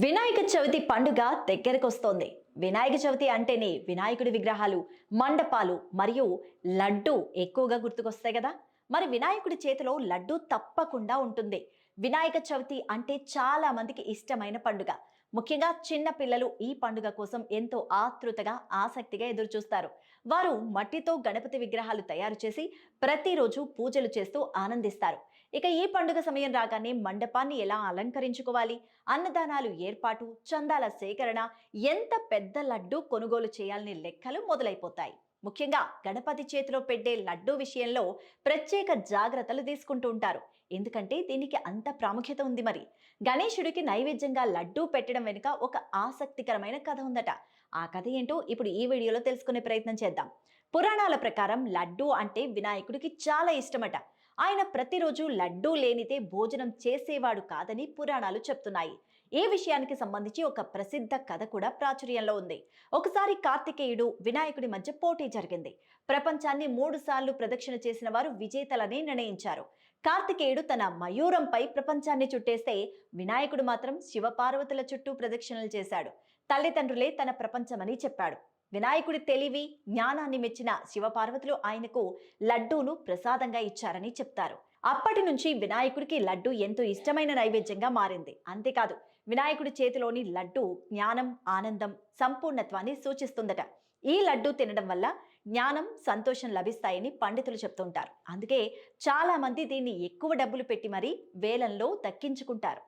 వినాయక చవితి పండుగ దగ్గరకొస్తోంది. వినాయక చవితి అంటేనే వినాయకుడి విగ్రహాలు మండపాలు మరియు లడ్డు ఎక్కువగా గుర్తుకొస్తాయి కదా. మరి వినాయకుడి చేతిలో లడ్డు తప్పకుండా ఉంటుంది. వినాయక చవితి అంటే చాలా మందికి ఇష్టమైన పండుగ. ముఖ్యంగా చిన్న పిల్లలు ఈ పండుగ కోసం ఎంతో ఆతృతగా ఆసక్తిగా ఎదురుచూస్తారు. వారు మట్టితో గణపతి విగ్రహాలు తయారు చేసి ప్రతిరోజు పూజలు చేస్తూ ఆనందిస్తారు. ఇక ఈ పండుగ సమయం రాగానే మండపాన్ని ఎలా అలంకరించుకోవాలి? అన్నదానాలు ఏర్పాటు చందాల సేకరణ ఎంత పెద్ద లడ్డు కొనుగోలు చేయాలనే లెక్కలు మొదలైపోతాయి. ముఖ్యంగా గణపతి చేతిలో పెట్టే లడ్డు విషయంలో ప్రత్యేక జాగ్రత్తలు తీసుకుంటూ ఉంటారు. ఎందుకంటే దీనికి అంత ప్రాముఖ్యత ఉంది మరి. గణేశుడికి నైవేద్యంగా లడ్డూ పెట్టడం వెనుక ఒక ఆసక్తికరమైన కథ ఉందట. ఆ కథ ఏంటో ఇప్పుడు ఈ వీడియోలో తెలుసుకునే ప్రయత్నం చేద్దాం. పురాణాల ప్రకారం లడ్డు అంటే వినాయకుడికి చాలా ఇష్టమట. ఆయన ప్రతిరోజు లడ్డూ లేనిదే భోజనం చేసేవాడు కాదని పురాణాలు చెప్తున్నాయి. ఈ విషయానికి సంబంధించి ఒక ప్రసిద్ధ కథ కూడా ప్రాచుర్యంలో ఉంది. ఒకసారి కార్తికేయుడు వినాయకుడి మధ్య పోటీ జరిగింది. ప్రపంచాన్ని మూడు సార్లు ప్రదక్షిణ చేసిన వారు విజేతలని నిర్ణయించారు. కార్తికేయుడు తన మయూరంపై ప్రపంచాన్ని చుట్టేస్తే వినాయకుడు మాత్రం శివపార్వతుల చుట్టూ ప్రదక్షిణలు చేశాడు. తల్లిదండ్రులే తన ప్రపంచమని చెప్పాడు. వినాయకుడి తెలివి జ్ఞానాన్ని మెచ్చిన శివపార్వతులు ఆయనకు లడ్డూను ప్రసాదంగా ఇచ్చారని చెప్తారు. అప్పటి నుంచి వినాయకుడికి లడ్డు ఎంతో ఇష్టమైన నైవేద్యంగా మారింది. అంతేకాదు వినాయకుడి చేతిలోని లడ్డు జ్ఞానం ఆనందం సంపూర్ణత్వాన్ని సూచిస్తుందట. ఈ లడ్డు తినడం వల్ల జ్ఞానం సంతోషం లభిస్తాయని పండితులు చెప్తుంటారు. అందుకే చాలామంది దీన్ని ఎక్కువ డబ్బులు పెట్టి మరీ వేలంలో దక్కించుకుంటారు.